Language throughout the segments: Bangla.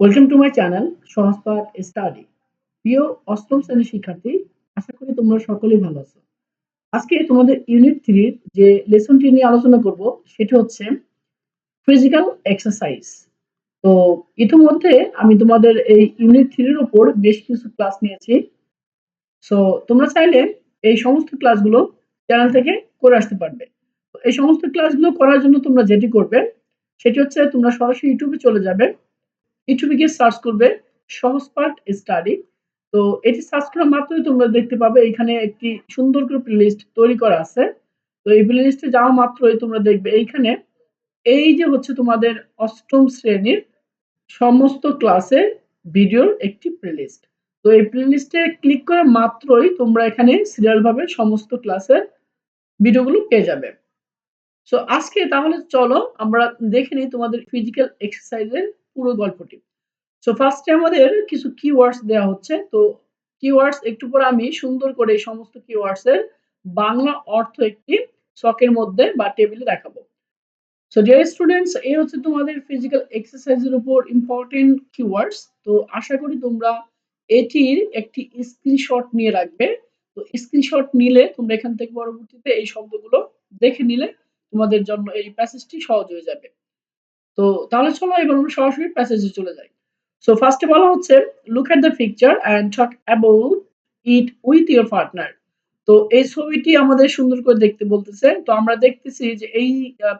Welcome to my channel Sahajpath study প্রিয় অষ্টম শ্রেণির শিক্ষার্থী, আশা করি তোমরা সকলেই ভালো আছো। আজকে তোমাদের ইউনিট থ্রির যে লেসনটি নিয়ে আলোচনা করব, সেটি হচ্ছে ফিজিক্যাল এক্সারসাইজ তো ইতিমধ্যে আমি তোমাদের এই ইউনিট থ্রির ওপর বেশ কিছু ক্লাস নিয়েছি। সো তোমরা চাইলে এই সমস্ত ক্লাসগুলো চ্যানেল থেকে করে আসতে পারবে। এই সমস্ত ক্লাসগুলো করার জন্য তোমরা যেটি করবে, সেটি হচ্ছে তোমরা সরাসরি ইউটিউবে চলে যাবে। ইউটিউবে গিয়ে সার্চ করবে, সহজ পাঠ স্টাডি তো এটি সার্চ করা মাত্রই তোমরা দেখতে পাবে এখানে একটি সুন্দর করে প্লেলিস্ট তৈরি করা আছে। তো এই প্লেলিস্টে যাওয়া মাত্রই তোমরা দেখবে এইখানে এই যে হচ্ছে তোমাদের অষ্টম শ্রেণির সমস্ত ক্লাসের ভিডিওর একটি প্লেলিস্ট তো এই প্লেলিস্টে ক্লিক করা মাত্রই তোমরা এখানে সিরিয়াল ভাবে সমস্ত ক্লাসের ভিডিওগুলো পেয়ে যাবে। সো আজকে তাহলে চলো আমরা দেখে নিই তোমাদের ফিজিক্যাল এক্সারসাইজের পুরো গল্পটি। সো ফার্স্টে আমাদের কিছু কিওয়ার্ডস দেওয়া হচ্ছে। তো কিওয়ার্ডস একটু পরে আমি সুন্দর করে এই সমস্ত কিওয়ার্ডস এর বাংলা অর্থ একটি শখের মধ্যে বা টেবিলে দেখাবো। সো ডিয়ার স্টুডেন্টস এই হচ্ছে তোমাদের ফিজিক্যাল এক্সারসাইজের উপর ইম্পর্টেন্ট কিওয়ার্ডস তো, আশা করি তোমরা এটির একটি স্ক্রিনশট নিয়ে রাখবে। তো স্ক্রিনশট নিলে তোমরা এখান থেকে পরবর্তীতে এই শব্দগুলো দেখে নিলে তোমাদের জন্য এই প্যাসেজটি সহজ হয়ে যাবে। তো তাহলে চলো এবার আমরা সরাসরি প্যাসেজে চলে যাই। সো ফার্স্টে বলা হচ্ছে look at the picture and talk about it with your partner তো এই ছবিটি আমাদের সুন্দর করে দেখতে বলতেছে। তো আমরা দেখতেছি যে এই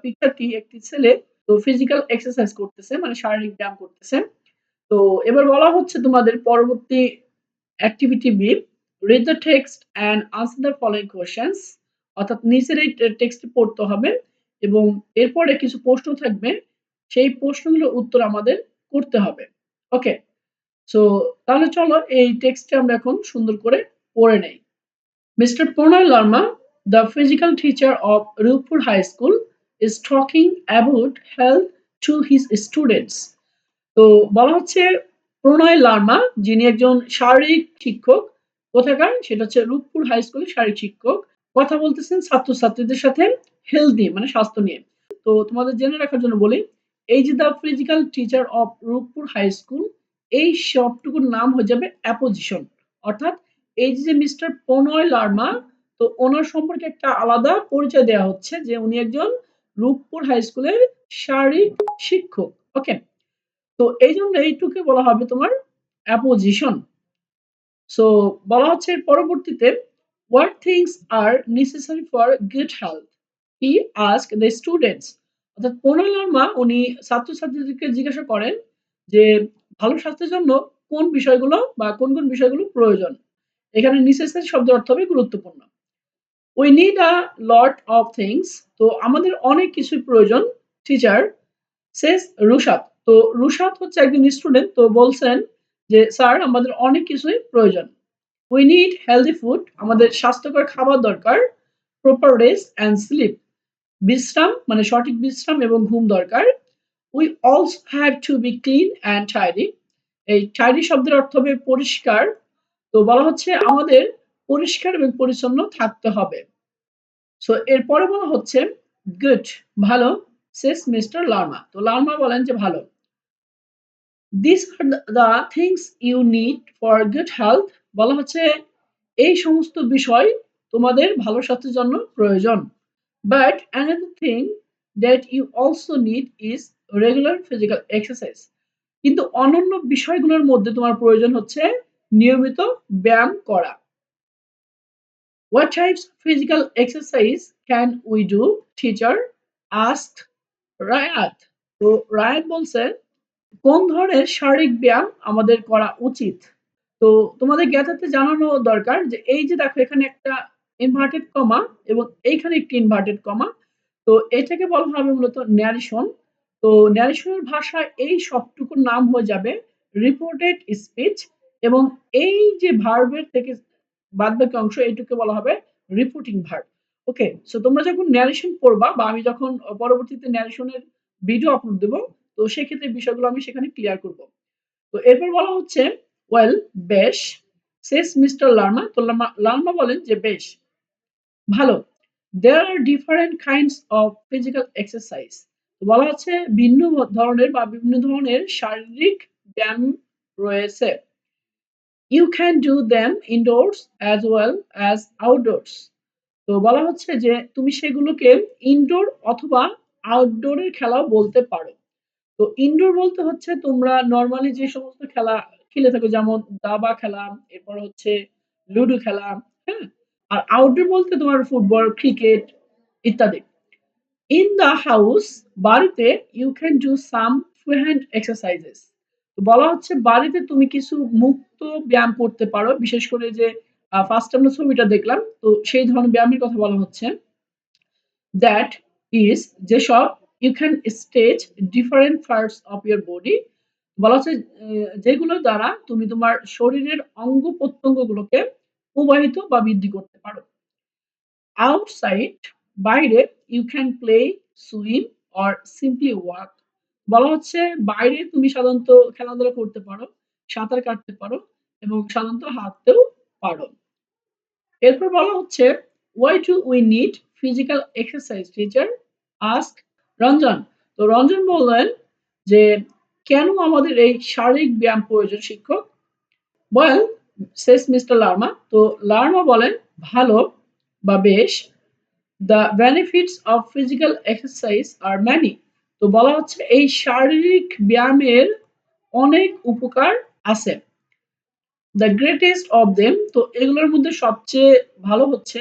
পিকচারটি একটি ছেলে, তো ফিজিক্যাল এক্সারসাইজ করতেছে মানে শারীরিক ব্যায়াম করতেছে। তো এবার বলা হচ্ছে তোমাদের পরবর্তী activity B read the text and answer the following questions অর্থাৎ নিচের এই টেক্সটটি পড়তে হবে এবং এরপরে কিছু প্রশ্ন থাকবে। সেই প্রশ্নগুলোর উত্তর আমাদের করতে হবে। ওকে সো তাহলে চলো এই টেক্সটটা আমরা এখন সুন্দর করে পড়ে নেই। Mister Pranay Larma the physical teacher of Ruppur high school is talking about health to his students তো বলা হচ্ছে প্রণয় লার্মা যিনি একজন শারীরিক শিক্ষক, কোথাকার? সেটা হচ্ছে রূপপুর হাই স্কুলের শারীরিক শিক্ষক। কথা বলতেছেন ছাত্রছাত্রীদের সাথে হেলদি মানে স্বাস্থ্য নিয়ে। তো তোমাদের জেনে রাখার জন্য বলি এই যে the physical teacher of Ruppur high school এই সবটুকুর নাম হয়ে যাবে অ্যাপোজিশন অর্থাৎ এই যে মিস্টার প্রণয় লার্মা তো ওনার সম্পর্কে একটা আলাদা পরিচয় দেওয়া হচ্ছে যে উনি একজন রূপপুর হাই স্কুলের শারীরিক শিক্ষক। ওকে তো এই জন্য এইটুকে বলা হবে তোমার অ্যাপোজিশন সো বলা হচ্ছে পরবর্তীতে what things are necessary for good health he ask the students অর্থাৎ প্রণয় লার্মা উনি ছাত্রছাত্রীদেরকে জিজ্ঞাসা করেন যে, ভালো স্বাস্থ্যের জন্য কোন বিষয়গুলো বা কোন কোন বিষয়গুলো প্রয়োজন? এখানে নেসেসারি শব্দের অর্থ হবে গুরুত্বপূর্ণ। We need a lot of things তো আমাদের অনেক কিছুই প্রয়োজন টিচার সেস রুশাত তো রুশাত হচ্ছে একজন স্টুডেন্ট তো বলছেন যে স্যার আমাদের অনেক কিছুই প্রয়োজন। উই নিড হেলদি ফুড আমাদের স্বাস্থ্যকর খাবার দরকার প্রপার রেস্ট অ্যান্ড স্লিপ বিশ্রাম মানে সঠিক বিশ্রাম এবং ঘুম দরকার। We also have to be clean and tidy এই টাইডি শব্দের অর্থ হবে পরিষ্কার। তো বলা হচ্ছে আমাদের পরিষ্কার এবং পরিচ্ছন্ন থাকতে হবে। সো এরপরে বলা হচ্ছে গুড ভালো সেস মিস্টার লার্মা তো লার্মা বলেন যে ভালো। This are the things you need for good health বলা হচ্ছে এই সমস্ত বিষয় তোমাদের ভালো স্বাস্থ্যের জন্য প্রয়োজন। But another thing that you also need is regular physical exercise কিন্তু অনন্য বিষয়গুলোর মধ্যে তোমার প্রয়োজন হচ্ছে নিয়মিত ব্যায়াম করা। What types of physical exercise can we do, teacher? asked রায়াত তো রায়াত বলছে কোন ধরনের শারীরিক ব্যায়াম আমাদের করা উচিত? তো তোমাদের জ্ঞাতার্থে জানানো দরকার যে এই যে দেখো এখানে একটা ইনভার্টেড কমা এবং এইখানে একটি ইনভার্টেড কমা তো এটাকে বলা হবে মূলত ন্যারেশন তো ন্যারেশনের ভাষায় এই সবটুকুর নাম হয়ে যাবে রিপোর্টেড স্পিচ এবং এই যে ভার্বের থেকে বাদবাকি অংশ এইটুকে বলা হবে রিপোর্টিং ভার্ব ওকে সো তোমরা যখন ন্যারেশন পড়বা বা আমি যখন পরবর্তীতে ন্যারেশনের ভিডিও আপলোড দেবো, তো সেক্ষেত্রে বিষয়গুলো আমি সেখানে ক্লিয়ার করব। তো এরপর বলা হচ্ছে ওয়েল বেশ শেষ মিস্টার লার্মা তো লার্মা বলেন যে, বেশ ভালো। There are different kinds of physical exercise বলা হচ্ছে ভিন্ন ধরনের বা বিভিন্ন ধরনের শারীরিক ব্যায়াম রয়েছে। You can do them indoors as well as outdoors তো বলা হচ্ছে যে তুমি সেগুলোকে ইনডোর অথবা আউটডোরের খেলাও বলতে পারো। তো ইনডোর বলতে হচ্ছে তোমরা নর্মালি যে সমস্ত খেলা, খেলে থাকো, যেমন দাবা খেলা, এরপর হচ্ছে লুডো খেলা হ্যাঁ? আর আউটডোর বলতে তোমার ফুটবল ক্রিকেট ইত্যাদি। ইন দ্য হাউস বাড়িতে you can do some free hand exercises বলা হচ্ছে বাড়িতে তুমি কিছু মুক্ত ব্যায়াম করতে পারো। বিশেষ করে যে ফার্স্ট আমরা ছবিটা দেখলাম তো সেই ধরনের ব্যায়ামের কথা বলা হচ্ছে। দ্যাট ইজ যেসব you can stage different parts of your body বলা হচ্ছে আহ, যেগুলোর দ্বারা তুমি তোমার শরীরের অঙ্গ প্রত্যঙ্গগুলোকে প্রবাহিত বা বৃদ্ধি করতে পারো। আউটসাইড বাইরে you can play swim or simply walk বলা হচ্ছে বাইরে তুমি সাধারণত খেলাধুলা করতে পারো, সাঁতার কাটতে পারো এবং সাধারণত হাঁটতেও পারো। এরপর বলা হচ্ছে why do we need physical exercise teacher ask Ranjan. তো রঞ্জন বললেন যে, কেন আমাদের এই শারীরিক ব্যায়াম প্রয়োজন, শিক্ষক? ওয়েল শেষ মিস্টার লার্মা তো লার্মা বলেন, ভালো বা বেশ the benefits of physical exercise are many তো বলা হচ্ছে, এই শারীরিক ব্যায়ামের অনেক উপকার আছে। দ্য গ্রেটেস্ট অফ দেম তো এগুলোর মধ্যে সবচেয়ে ভালো হচ্ছে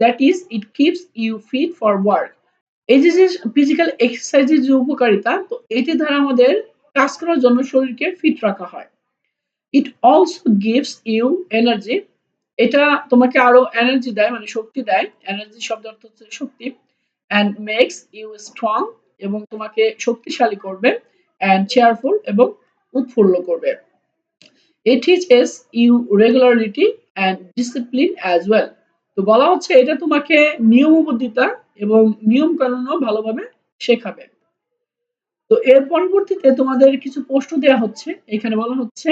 that is it keeps you fit for work এই যে যে ফিজিক্যাল এক্সারসাইজের যে উপকারিতা, তো এটি দ্বারা আমাদের কাজ করার জন্য শরীরকে ফিট রাখা হয়। It also gives you energy এটা তোমাকে আরও এনার্জি দেয় মানে শক্তি দেয়। এনার্জি শব্দ অর্থ হচ্ছে শক্তি। অ্যান্ড মেক্স ইউ স্ট্রং এবং তোমাকে শক্তিশালী করবে অ্যান্ড চেয়ারফুল এবং উৎফুল্ল করবে। It is you regularity and discipline as well তো বলা হচ্ছে এটা তোমাকে নিয়মবদ্ধতা এবং নিয়ম কানুনও ভালোভাবে শেখাবে। তো এর পরবর্তীতে তোমাদের কিছু প্রশ্ন দেওয়া হচ্ছে। এখানে বলা হচ্ছে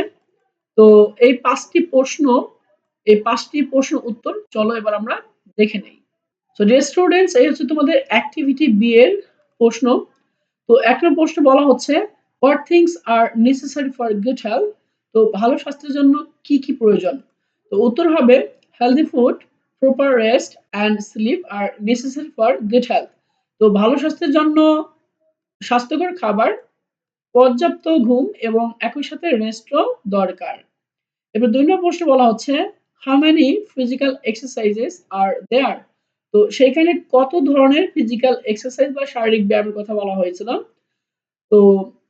তো এই পাঁচটি প্রশ্ন, এই পাঁচটি প্রশ্ন উত্তর চলো এবার আমরা দেখে নেই। সো ডিয়ার স্টুডেন্টস এই হচ্ছে তোমাদের অ্যাক্টিভিটি বি এর প্রশ্ন। তো এক নম্বর প্রশ্ন বলা হচ্ছে what things are necessary for good health তো ভালো স্বাস্থ্যের জন্য কি কি প্রয়োজন? তো উত্তর হবে healthy food proper rest and sleep are necessary for good health তো ভালো স্বাস্থ্যের জন্য স্বাস্থ্যকর খাবার, পর্যাপ্ত ঘুম এবং একই সাথে রেস্টও দরকার। এবার দুই নম্বর প্রশ্ন বলা হচ্ছে how many physical exercises are there তো সেইখানে কত ধরনের ফিজিক্যাল এক্সারসাইজ বা শারীরিক ব্যায়ামের কথা বলা হয়েছিল? তো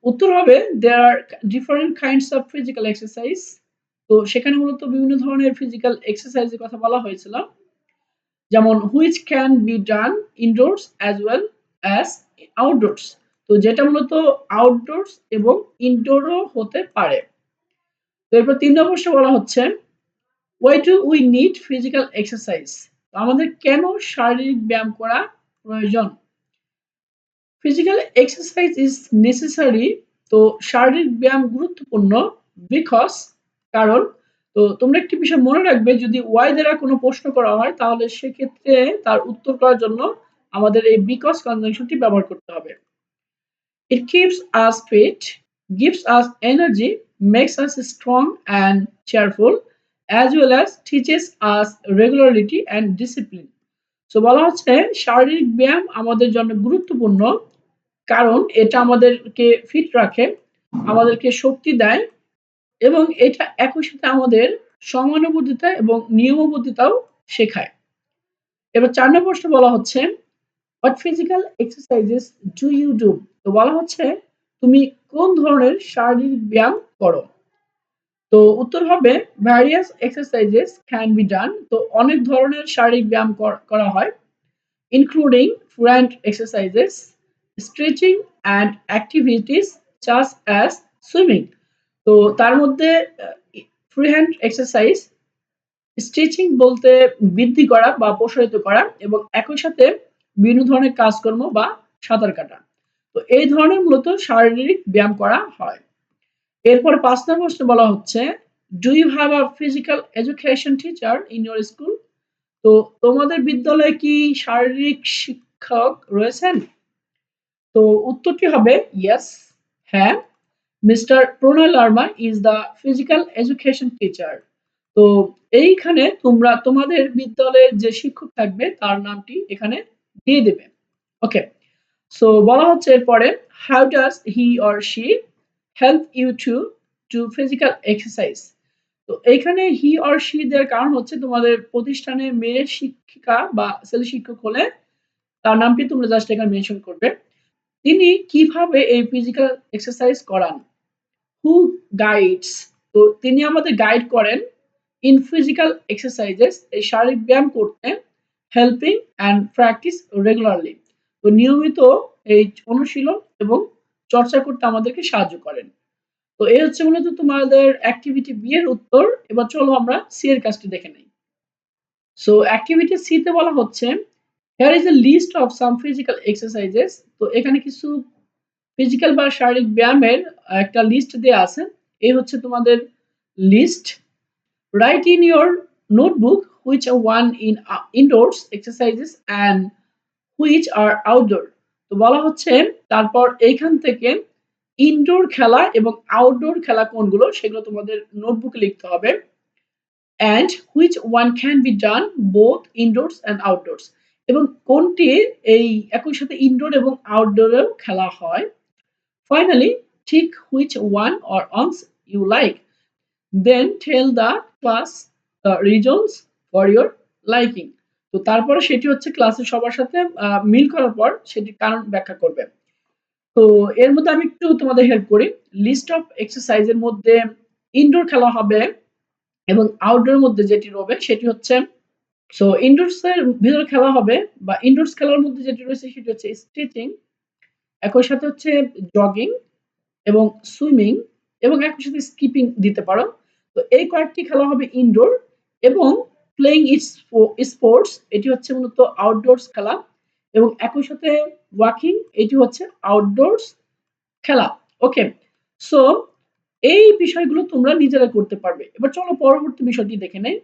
উত্তর হবে there are different kinds of physical exercise তো সেখানে মূলত বিভিন্ন ধরনের ফিজিক্যাল এক্সারসাইজের কথা বলা হয়েছিল। যেমন which can be done indoors as well as outdoors তো যেটা মূলত আউটডোরস এবং ইনডোরও হতে পারে। এরপর তিন নম্বর প্রশ্নে বলা হচ্ছে why do we need physical exercise আমাদের কেন শারীরিক ব্যায়াম করা প্রয়োজন? ফিজিক্যাল এক্সারসাইজ ইজ নেসেসারি তো শারীরিক ব্যায়াম গুরুত্বপূর্ণ বিকজ কারণ তো তোমরা একটি বিষয় মনে রাখবে যদি ওয়াই দ্বারা কোনো প্রশ্ন করা হয় তাহলে সেক্ষেত্রে তার উত্তর করার জন্য আমাদের এই বিকজ কনজাংশনটি ব্যবহার করতে হবে। ইট keeps us fit, gives us energy, makes us strong and cheerful, as well as teaches us regularity and discipline. So বলা হচ্ছে শারীরিক ব্যায়াম আমাদের জন্য গুরুত্বপূর্ণ কারণ এটা আমাদেরকে ফিট রাখে আমাদেরকে শক্তি দেয় এবং এটা একই সাথে আমাদের সমানুবর্তিতা এবং নিয়মবদ্ধতাও শেখায় এবার চার নম্বর প্রশ্ন বলা হচ্ছে what physical exercises do you do তো বলা হচ্ছে তুমি কোন ধরনের শারীরিক ব্যায়াম করো। তো উত্তর হবে various exercises can be done তো অনেক ধরনের শারীরিক ব্যায়াম করা হয় including friend exercises stretching and activities such as swimming তো তার মধ্যে ফ্রি হ্যান্ড এক্সারসাইজ স্ট্রেচিং বলতে বৃদ্ধি করা বা প্রসারিত করা এবং একই সাথে বিভিন্ন ধরনের কাজকর্ম বা সাঁতার কাটা। তো এই ধরনের মূলত শারীরিক ব্যায়াম করা হয়। এরপর পাঁচ নম্বর প্রশ্নে বলা হচ্ছে do you have a physical education teacher in your school তো তোমাদের বিদ্যালয়ে কি শারীরিক শিক্ষক রয়েছেন? তো উত্তরটি হবে? ইয়েস হ্যাঁ। Mister Pranay Larma is the physical education teacher তো এইখানে তোমরা, তোমাদের বিদ্যালয়ের যে শিক্ষক থাকবে, তার নামটি এখানে দিয়ে দেবে। ওকে সো বলা হচ্ছে এরপরে how does he or she help you to to physical exercise তো এখানে হি অর শি দেওয়ার কারণ হচ্ছে তোমাদের প্রতিষ্ঠানে মেয়ের শিক্ষিকা বা ছেলে শিক্ষক হলে তার নামটি তোমরা জাস্ট এখানে মেনশন করবে। তিনি কীভাবে এই ফিজিক্যাল এক্সারসাইজ করান? হু গাইডস তো তিনি আমাদের গাইড করেন ইন ফিজিক্যাল এক্সারসাইজেস এই শারীরিক ব্যায়াম করতে হেল্পিং অ্যান্ড প্র্যাকটিস রেগুলারলি তো নিয়মিত এই অনুশীলন এবং চর্চা করতে আমাদেরকে সাহায্য করেন। তো এই হচ্ছে মূলত তোমাদের অ্যাক্টিভিটি বি এর উত্তর, এবার চলো আমরা সি এর কাজটি দেখে নেই। সো অ্যাক্টিভিটি সি তে বলা হচ্ছে here is a list of some physical exercises তো এখানে কিছু ফিজিক্যাল বা শারীরিক ব্যায়ামের একটা লিস্ট দেওয়া আছে। এই হচ্ছে তোমাদের list write in your notebook which one in indoors exercises and which are outdoor তো বলা হচ্ছে তারপর এইখান থেকে ইনডোর খেলা এবং আউটডোর খেলা কোনগুলো সেগুলো তোমাদের নোটবুকে লিখতে হবে। And which one can be done both indoors and outdoors এবং কোনটি এই একই সাথে ইনডোর এবং আউটডোরেও খেলা হয়? ফাইনালি ঠিক which one or ones you like then tell the class the reasons for your liking তো তারপরে সেটি হচ্ছে ক্লাসে সবার সাথে মিল করার পর সেটির কারণ ব্যাখ্যা করবে। তো এর মধ্যে আমি একটু তোমাদের হেল্প করি। লিস্ট অফ এক্সারসাইজের মধ্যে ইনডোর খেলা হবে এবং আউটডোর মধ্যে যেটি রবে সেটি হচ্ছে সো ইনডোরস এর ভিতরে খেলা হবে বা ইনডোরস খেলার মধ্যে যেটি রয়েছে সেটি হচ্ছে স্ট্রেচিং একই সাথে হচ্ছে জগিং এবং সুইমিং এবং একই সাথে স্কিপিং দিতে পারো। তো এই কয়েকটি খেলা হবে ইনডোর এবং প্লেইং স্পোর্টস এটি হচ্ছে মূলত আউটডোরস খেলা এবং একই সাথে ওয়াকিং এটি হচ্ছে আউটডোরস খেলা। ওকে সো এই বিষয়গুলো তোমরা নিজেরা করতে পারবে। এবার চলো পরবর্তী বিষয়টি দেখে নেই।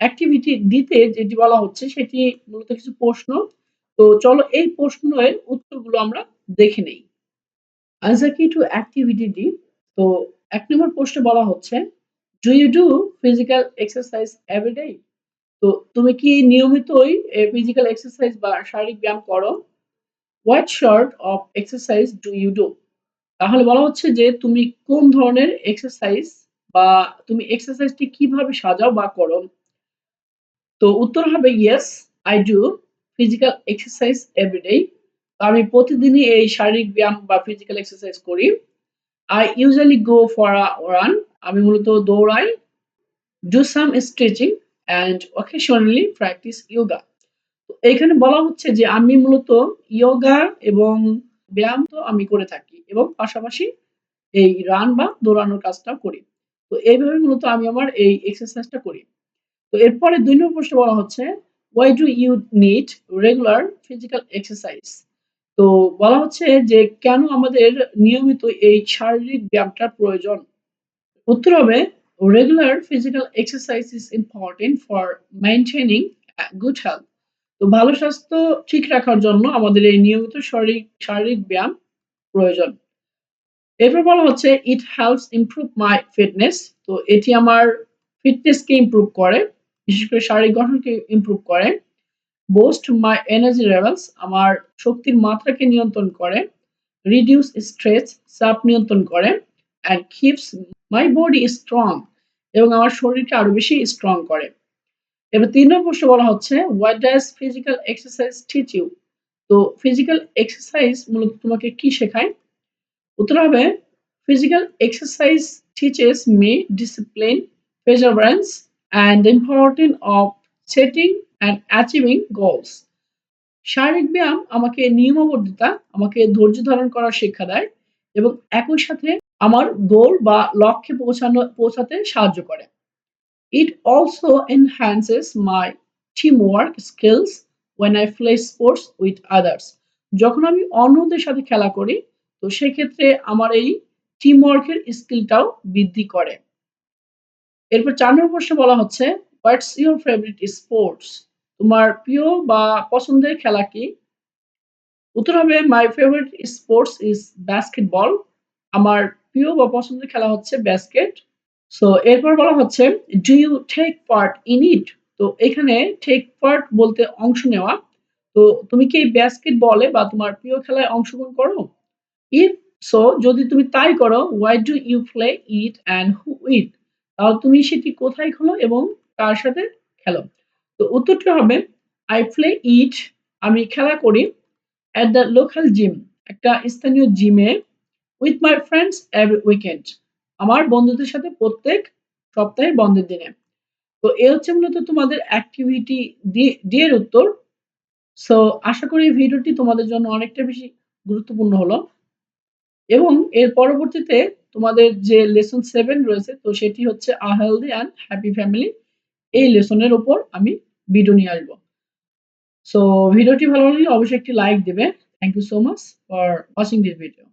অ্যাক্টিভিটি দিতে যেটি বলা হচ্ছে সেটি মূলত কিছু প্রশ্ন। তো চলো এই প্রশ্নের উত্তরগুলো আমরা দেখে নেই। আনসার কি টু অ্যাক্টিভিটি ডি তো এক নম্বর প্রশ্নে বলা হচ্ছে do you do physical exercise everyday তো তুমি কি নিয়মিতই ফিজিক্যাল এক্সারসাইজ বা শারীরিক ব্যায়াম করো? What sort of exercise do you do তাহলে বলা হচ্ছে যে তুমি কোন ধরনের এক্সারসাইজ বা তুমি এক্সারসাইজটি কীভাবে সাজাও বা করো? তো উত্তর হবে yes I do physical exercise everyday আমি প্রতিদিনই এই শারীরিক ব্যায়াম বা ফিজিক্যাল এক্সারসাইজ করি। I usually go for a run আমি মূলত দৌড়াই do some stretching and occasionally practice yoga এইখানে বলা হচ্ছে যে আমি মূলত ইয়োগা এবং ব্যায়াম তো আমি করে থাকি এবং পাশাপাশি এই রান বা দৌড়ানোর কাজটা করি। তো এইভাবে মূলত আমি আমার এই এক্সারসাইজটা করি। তো এরপরে দুই নম্বর প্রশ্ন বলা হচ্ছে why do you need regular physical exercise তো বলা হচ্ছে যে কেন আমাদের নিয়মিত এই শারীরিক ব্যায়ামটার প্রয়োজন? উত্তর হবে regular physical exercise is important for maintaining good health তো ভালো স্বাস্থ্য ঠিক রাখার জন্য আমাদের এই নিয়মিত শারীরিক শারীরিক ব্যায়াম প্রয়োজন। এরপর বলা হচ্ছে it helps improve my fitness তো এটি আমার ফিটনেসকে ইমপ্রুভ করে, বিশেষ করে শারীরিক গঠনকে ইমপ্রুভ করে বোস্ট মাই এনার্জি লেভেলস আমার শক্তির মাত্রাকে নিয়ন্ত্রণ করে রিডিউস স্ট্রেস চাপ নিয়ন্ত্রণ করে। And keeps my body strong এবং আমার শরীরকে আরও বেশি স্ট্রং করে। এবার তিন নম্বর প্রশ্ন বলা হচ্ছে what does physical exercise teach you তো ফিজিক্যাল এক্সারসাইজ মূলত তোমাকে কি শেখায়? উত্তর হবে physical exercise teaches me discipline perseverance, and the importance of setting and achieving শারীরিক ব্যায়াম আমাকে নিয়মাবদ্ধতা, আমাকে ধৈর্য ধারণ করার শিক্ষা দেয় এবং একই সাথে আমার গোল বা লক্ষ্যে পৌঁছানো, পৌঁছাতে সাহায্য করে। It also enhances my team work skills when I play sports with others যখন আমি অন্যদের সাথে খেলা করি, তো সেক্ষেত্রে আমার এই টিম ওয়ার্কের স্কিলটাও বৃদ্ধি করে। এরপর চার নম্বর প্রশ্নে বলা হচ্ছে হোয়াটস ইউর ফেভারিট স্পোর্টস তোমার প্রিয় বা পছন্দের খেলা কি? উত্তর হবে my favourite sports is basketball আমার প্রিয় বা পছন্দের খেলা হচ্ছে ব্যাস্কেট। সো এরপর বলা হচ্ছে do you take part in it? তো এখানে টেক পার্ট বলতে অংশ নেওয়া। তো তুমি কি এই ব্যাস্কেট বলে বা তোমার প্রিয় খেলায় অংশগ্রহণ করো? ইফ সো যদি তুমি তাই করো why do you play it and who it তাহলে তুমি সেটি কোথায় খেলো এবং কার সাথে খেলো? তো উত্তরটি হবে আই প্লে ইট আমি খেলা করি অ্যাট দ্য লোকাল জিম একটা স্থানীয় জিমে with my friends every weekend আমার বন্ধুদের সাথে প্রত্যেক সপ্তাহের বন্ধের দিনে। তো এ হচ্ছে মূলত তোমাদের অ্যাক্টিভিটি ডি এর উত্তর। সো আশা করি ভিডিওটি তোমাদের জন্য অনেকটা বেশি গুরুত্বপূর্ণ হলো। এবং এর পরবর্তীতে তোমাদের যে লেসন সেভেন রয়েছে, তো সেটি হচ্ছে a healthy and happy family. এই লেসনের ওপর আমি ভিডিও নিয়ে আসব। সো ভিডিওটি ভালো লাগলে অবশ্যই একটি লাইক দেবে thank you so much for watching this video.